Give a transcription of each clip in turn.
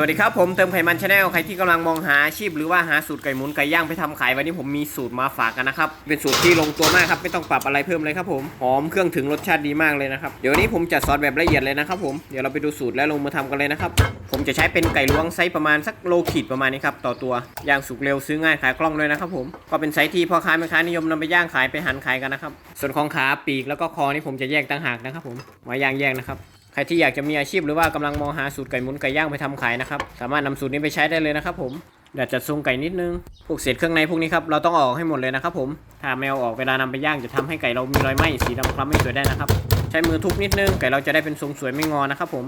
สวัสดีครับ ผมเติมไขมันชาแนลใครที่กำลังมองหาอาชีพ หรือว่าหาสูตรไก่หมุนไก่ย่างไปทำขายวันนี้ผมมีสูตรมาฝากกันนะครับ เป็นสูตรที่ลงตัวมากครับ ไม่ต้องปรับอะไรเพิ่มเลยครับผมหอมเครื่องถึงรสชาติดีมากเลยนะครับ เดี๋ยวนี้ผมจะสอนแบบละเอียดเลยนะครับผมเดี๋ยวเราไปดูสูตรและลงมือทำกันเลยนะครับ ผมจะใช้เป็นไก่ล้วงไซส์ประมาณสักโลขีดประมาณนี้ครับต่อตัวย่างสุกเร็วซื้อง่ายขายคล่องเลยนะครับผมก็เป็นไซส์ที่พ่อค้าแม่ค้านิยมนำไปย่างขายไปหันขายกันนะครับส่วนของขาปีกแล้วก็คอนี่ผมจะแยกต่างหากนะครับผมไว้ย่างแยกนะครับ ใครที่อยากจะมีอาชีพหรือว่ากำลังมองหาสูตรไก่หมุนไก่ย่างไปทำขายนะครับ สามารถนำสูตรนี้ไปใช้ได้เลยนะครับ ผมเดี๋ยวจัดทรงไก่นิดนึง พวกเศษเครื่องในพวกนี้ครับ เราต้องออกให้หมดเลยนะครับผม ถ้าไม่เอาออกเวลานำไปย่างจะทำให้ไก่เรามีรอยไหม้สีดำคล้ำไม่สวยได้นะครับ ใช้มือทุบนิดนึง ไก่เราจะได้เป็นทรงสวยไม่งอนะครับผม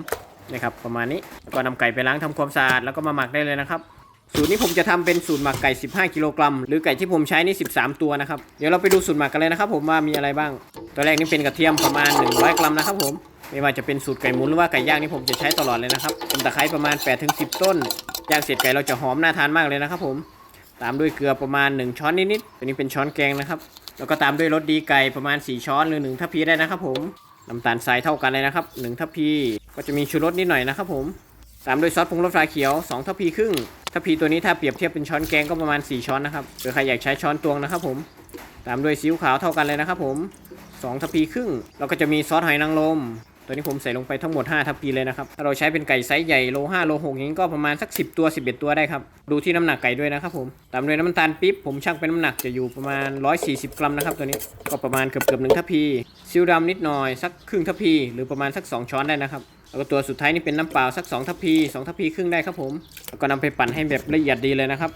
นี่ครับประมาณนี้ก็นำไก่ไปล้างทำความสะอาดแล้วก็มาหมักได้เลยนะครับสูตรนี้ผมจะทำเป็นสูตรหมักไก่ 15 กิโลกรัม หรือไก่ที่ผมใช้นี่ 13 ตัวนะครับ เดี๋ยวเราไปดูสูตรหมักกันเลยนะครับผมว่ามีอะไรบ้าง ตัวแรกนี่เป็นกระเทียมประมาณ 100 กรัมนะครับผม ไม่ว่าจะเป็นสูตรไก่หมุนหรือว่าไก่ย่างนี่ผมจะใช้ตลอดเลยนะครับเป็นตะไคร้ประมาณ8-10ต้น ย่างเสร็จไก่เราจะหอมน่าทานมากเลยนะครับผม ตามด้วยเกลือประมาณ 1 ช้อนนิดๆตัวนี้เป็นช้อนแกงนะครับ แล้วก็ตามด้วยรสดีไก่ประมาณ 4 ช้อนหรือ1ทัพพีได้นะครับผมน้ำตาลทรายเท่ากันเลยนะครับ1ทัพพีก็จะมีชูรสนิดหน่อยนะครับผม ตามด้วยซอสปรุงรสฟ้าเขียว 2 ทัพพีครึ่งทัพพีตัวนี้ถ้าเปรียบเทียบเป็นช้อนแกงก็ประมาณ 4 ช้อนนะครับหรือใครอยากใช้ช้อนตวงนะครับผม ตามด้วยซีอิ๊วขาวเท่ากันเลยนะครับผม 2 ทัพพีครึ่งแล้วก็จะมีซอสหอยนางรม ตัวนี้ผมใส่ลงไปทั้งหมด5ทัพพีเลยนะครับถ้าเราใช้เป็นไก่ไซส์ใหญ่โล5โล6อย่างนี้ก็ประมาณสัก 10 ตัว 11 ตัวได้ครับ ดูที่น้ำหนักไก่ด้วยนะครับผม ตามด้วยน้ำตาลปี๊บผมชั่งเป็นน้ำหนักจะอยู่ประมาณ 140 กรัมนะครับตัวนี้ ก็ประมาณเกือบเกือบหนึ่งทัพพีซีอิ๊วดำนิดหน่อยสักครึ่งทัพพีหรือประมาณสัก 2 ช้อนได้นะครับแล้วก็ตัวสุดท้ายนี่เป็นน้ำเปล่าสัก2ทัพพี2ทัพพีครึ่งได้ครับผม แล้วก็นำไปปั่นให้แบบละเอียดดีเลยนะครับ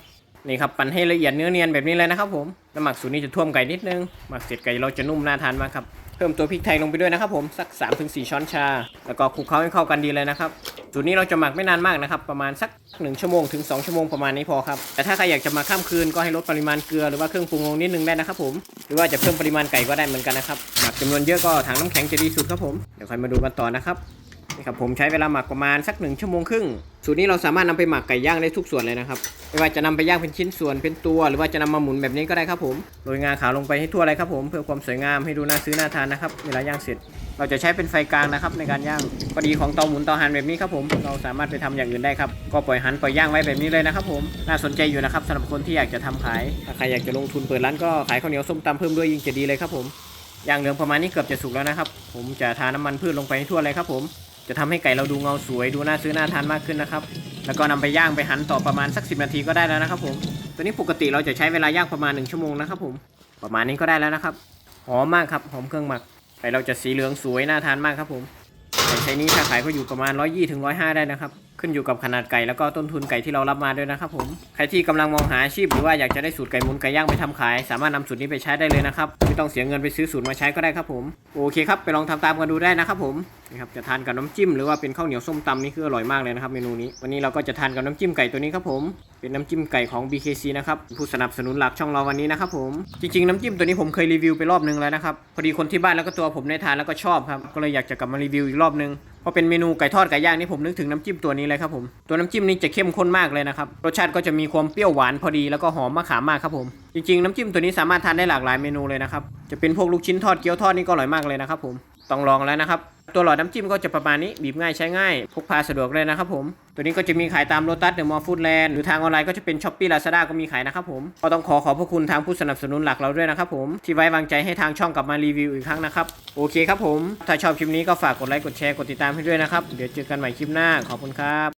นี่ครับปั่นให้ละเอียดเนื้อเนียนแบบนี้เลยนะครับผมน้ำหมักสูตรนี้จะท่วมไก่นิดนึงหมักเสร็จไก่เราจะนุ่มน่าทานมากครับเพิ่มตัวพริกไทยลงไปด้วยนะครับผมสัก 3-4 ช้อนชา แล้วก็คลุกเคล้าให้เข้ากันดีเลยนะครับสูตรนี้เราจะหมักไม่นานมากนะครับ ประมาณสัก 1 ชั่วโมงถึง 2 ชั่วโมงประมาณนี้พอครับ แต่ถ้าใครอยากจะมาข้ามคืนก็ให้ลดปริมาณเกลือหรือว่าเครื่องปรุงลงนิดนึงได้นะครับผม หรือว่าจะเพิ่มปริมาณไก่ก็ได้เหมือนกันนะครับหมักจำนวนเยอะก็ถังน้ำแข็งจะดีสุดครับผม เดี๋ยวค่อยมาดูกันต่อนะครับ นี่ครับผมใช้เวลาหมักประมาณสักหนึ่งชั่วโมงครึ่ง สูตรนี้เราสามารถนำไปหมักไก่ย่างได้ทุกส่วนเลยนะครับ ไม่ว่าจะนำไปย่างเป็นชิ้นส่วนเป็นตัว หรือว่าจะนำมาหมุนแบบนี้ก็ได้ครับผม โรยงาขาวลงไปให้ทั่วเลยครับผม เพื่อความสวยงามให้ดูน่าซื้อน่าทานนะครับ เวลาย่างเสร็จ เราจะใช้เป็นไฟกลางนะครับในการย่างพอดีของเตาหมุนเตาหันแบบนี้ครับผม เราสามารถไปทำอย่างอื่นได้ครับ ก็ปล่อยหันปล่อยย่างไว้แบบนี้เลยนะครับผม น่าสนใจอยู่นะครับสำหรับคนที่อยากจะทำขาย ถ้าใครอยากจะลงทุนเปิดร้านก็ขายข้าวเหนียวส้มตำเพิ่มด้วยยิ่งจะดีเลยครับผมย่างเหลืองประมาณนี้เกือบจะสุกแล้วนะครับ ผมจะทาน้ำมันพืชลงไปให้ทั่วเลยครับผม จะทำให้ไก่เราดูเงาสวยดูน่าซื้อน่าทานมากขึ้นนะครับ แล้วก็นำไปย่างไปหั่นต่อประมาณสัก 10 นาทีก็ได้แล้วนะครับผม ตัวนี้ปกติเราจะใช้เวลาย่างประมาณ 1 ชั่วโมงนะครับผม ประมาณนี้ก็ได้แล้วนะครับหอมมากครับหอมเครื่องหมักไก่เราจะสีเหลืองสวยน่าทานมากครับผมไก่ไซนี้ถ้าขายก็อยู่ประมาณ 120ถึง105 ได้นะครับ ขึ้นอยู่กับขนาดไก่แล้วก็ต้นทุนไก่ที่เรารับมาด้วยนะครับผมใครที่กำลังมองหาอาชีพหรือว่าอยากจะได้สูตรไก่มุนไก่ย่างไปทำขาย สามารถนำสูตรนี้ไปใช้ได้เลยนะครับไม่ต้องเสียเงินไปซื้อสูตรมาใช้ก็ได้ครับผมโอเคครับไปลองทำตามกันดูได้นะครับผมนี่ครับจะทานกับน้ำจิ้มหรือว่าเป็นข้าวเหนียวส้มตำนี่คืออร่อยมากเลยนะครับเมนูนี้วันนี้เราก็จะทานกับน้ำจิ้มไก่ตัวนี้ครับผมเป็นน้ำจิ้มไก่ของ BKC นะครับผู้สนับสนุนหลักช่องเราวันนี้นะครับผมจริงๆน้ำจิ้มตัวนี้ผมเคยรีวิวไปรอบนึงแล้วนะครับพอดีคนที่บ้านแล้วก็ตัวผมได้ทานแล้วก็ชอบครับก็เลยอยากจะกลับมารีวิวอีกรอบนึง พอเป็นเมนูไก่ทอดไก่ย่างนี่ผมนึกถึงน้ำจิ้มตัวนี้เลยครับผม ตัวน้ำจิ้มนี้จะเข้มข้นมากเลยนะครับ รสชาติก็จะมีความเปรี้ยวหวานพอดีแล้วก็หอมมะขามมากครับผม จริงๆน้ำจิ้มตัวนี้สามารถทานได้หลากหลายเมนูเลยนะครับ จะเป็นพวกลูกชิ้นทอดเกี๊ยวทอดนี่ก็อร่อยมากเลยนะครับผม ต้องลองแล้วนะครับ ตัวหลอดน้ำจิ้มก็จะประมาณนี้บีบง่ายใช้ง่าย พกพาสะดวกเลยนะครับผม ตัวนี้ก็จะมีขายตามโลตัสเดอะมอลล์ฟู้ดแลนด์หรือทางออนไลน์ก็จะเป็นช้อปปี้ลาซาด้าก็มีขายนะครับผมก็ต้องขอขอบพระคุณทางผู้สนับสนุนหลักเราด้วยนะครับผม ที่ไว้วางใจให้ทางช่องกลับมารีวิวอีกครั้งนะครับโอเคครับผม ถ้าชอบคลิปนี้ก็ฝากกดไลค์กดแชร์กดติดตามให้ด้วยนะครับเดี๋ยวเจอกันใหม่คลิปหน้าขอบคุณครับ